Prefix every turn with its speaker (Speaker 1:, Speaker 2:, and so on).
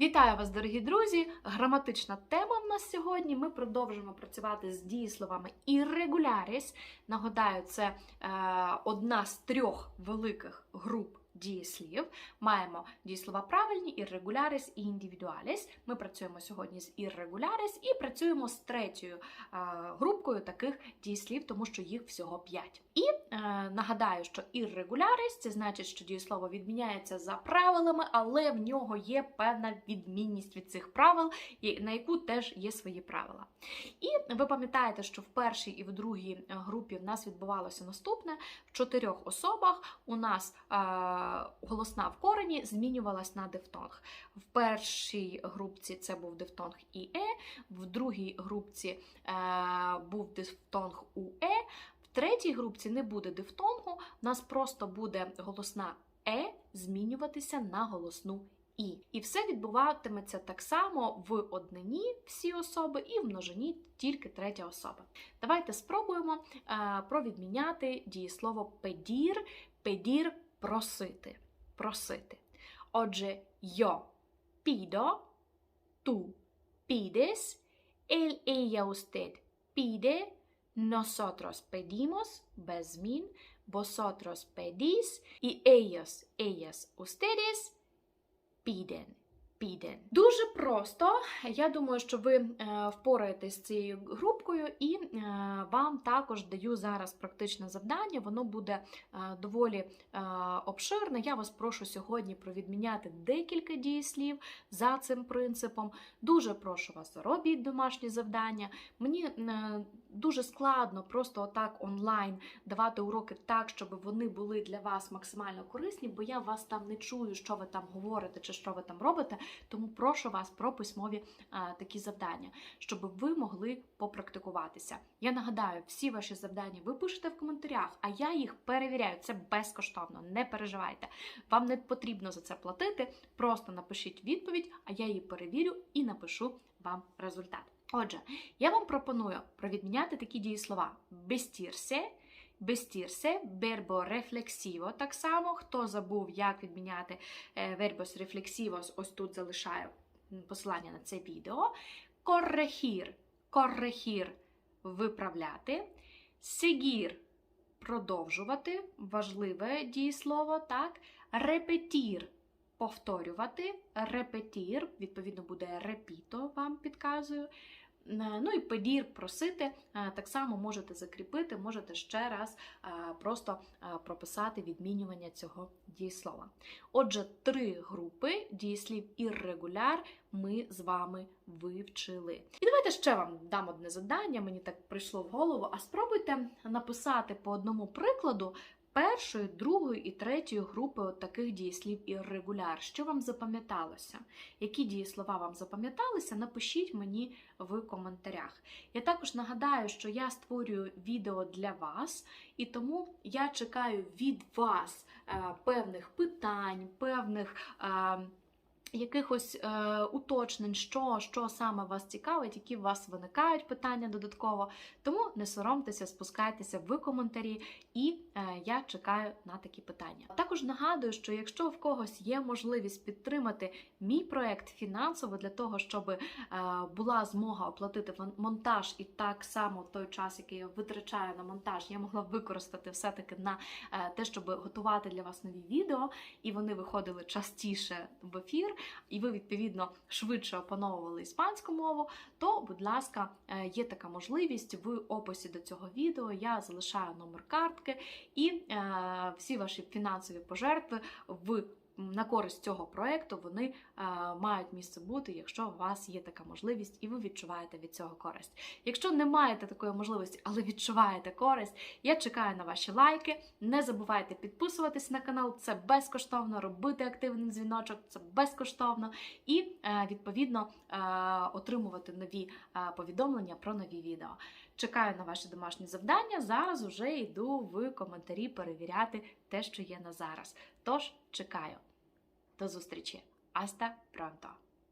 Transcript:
Speaker 1: Вітаю вас, дорогі друзі! Граматична тема в нас сьогодні. Ми продовжимо працювати з дієсловами irregularis. Нагадаю, це е, одна з трьох великих груп дієслів. Маємо дієслова правильні, irregularis і individualis. Ми працюємо сьогодні з irregularis і працюємо з третьою е, групкою таких дієслів, тому що їх всього п'ять. І е, нагадаю, що irregularis – це значить, що дієслово відміняється за правилами, але в нього є певна відмінність від цих правил, на яку теж є свої правила. І ви пам'ятаєте, що в першій і в другій е, групі в нас відбувалося наступне: в чотирьох особах у нас е, голосна в корені змінювалась на дифтонг. В першій групці це був дифтонг і е, в другій групці е, був дифтонг у е. В третій групці не буде дифтонгу, у нас просто буде голосна е змінюватися на голосну і. І все відбуватиметься так само в однині всі особи і в множині тільки третя особа. Давайте спробуємо е, провідміняти дієслово педір, педір просити. Просити. Отже, yo pido, tú pides, él, ella, usted pide, nosotros pedimos, без змін, vosotros pedís, і ellos, ellas, ustedes piden. Piden. Дуже просто. Я думаю, що ви е, впораєтесь з цією групкою, і е, вам також даю зараз практичне завдання. Воно буде е, доволі обширне. Я вас прошу сьогодні провідміняти декілька дієслів за цим принципом. Дуже прошу вас, робіть домашні завдання. Мені дуже складно просто отак онлайн давати уроки так, щоб вони були для вас максимально корисні, бо я вас там не чую, що ви там говорите чи що ви там робите. Тому прошу вас про письмові а, такі завдання, щоб ви могли попрактикуватися. Я нагадаю, всі ваші завдання ви пишете в коментарях, а я їх перевіряю. Це безкоштовно, не переживайте. Вам не потрібно за це платити. Просто напишіть відповідь, а я її перевірю і напишу вам результат. Отже, я вам пропоную провідміняти такі дієслова: vestirse, vestirse, verbo reflexivo. Так само, хто забув, як відміняти verbos reflexivos, ось тут залишаю посилання на це відео. Corregir, corregir – виправляти. Seguir – продовжувати, важливе дієслово, так. Repetir – повторювати. Repetir, відповідно, буде репіто, вам підказую. Ну і педір просити е, так само можете закріпити, можете ще раз е, просто е, прописати відмінювання цього дієслова. Отже, три групи дієслів іррегуляр ми з вами вивчили. І давайте ще вам дам одне завдання, мені так прийшло в голову. А спробуйте написати по одному прикладу першої, другої і третьої групи от таких дієслів іррегуляр. Що вам запам'яталося? Які дієслова вам запам'яталися? Напишіть мені в коментарях. Я також нагадаю, що я створюю відео для вас, і тому я чекаю від вас е, певних питань, певних. Е, Якихось е, уточнень, що, що саме вас цікавить, які у вас виникають питання додатково. Тому не соромтеся, спускайтеся в коментарі, і е, я чекаю на такі питання. Також нагадую, що якщо в когось є можливість підтримати мій проект фінансово для того, щоб е, була змога оплатити монтаж, і так само той час, який я витрачаю на монтаж, я могла використати все-таки на е, те, щоб готувати для вас нові відео, і вони виходили частіше в ефір, і ви відповідно швидше опановували іспанську мову, то, будь ласка, е, є така можливість в описі до цього відео. Я залишаю номер картки і е, всі ваші фінансові пожертви в на користь цього проекту вони е, мають місце бути, якщо у вас є така можливість, і ви відчуваєте від цього користь. Якщо не маєте такої можливості, але відчуваєте користь, я чекаю на ваші лайки. Не забувайте підписуватись на канал, це безкоштовно, робити активний дзвіночок, це безкоштовно, і е, відповідно е, отримувати нові повідомлення про нові відео. Чекаю на ваші домашні завдання. Зараз уже йду в коментарі перевіряти те, що є на зараз. Тож чекаю. До зустрічі. Hasta pronto!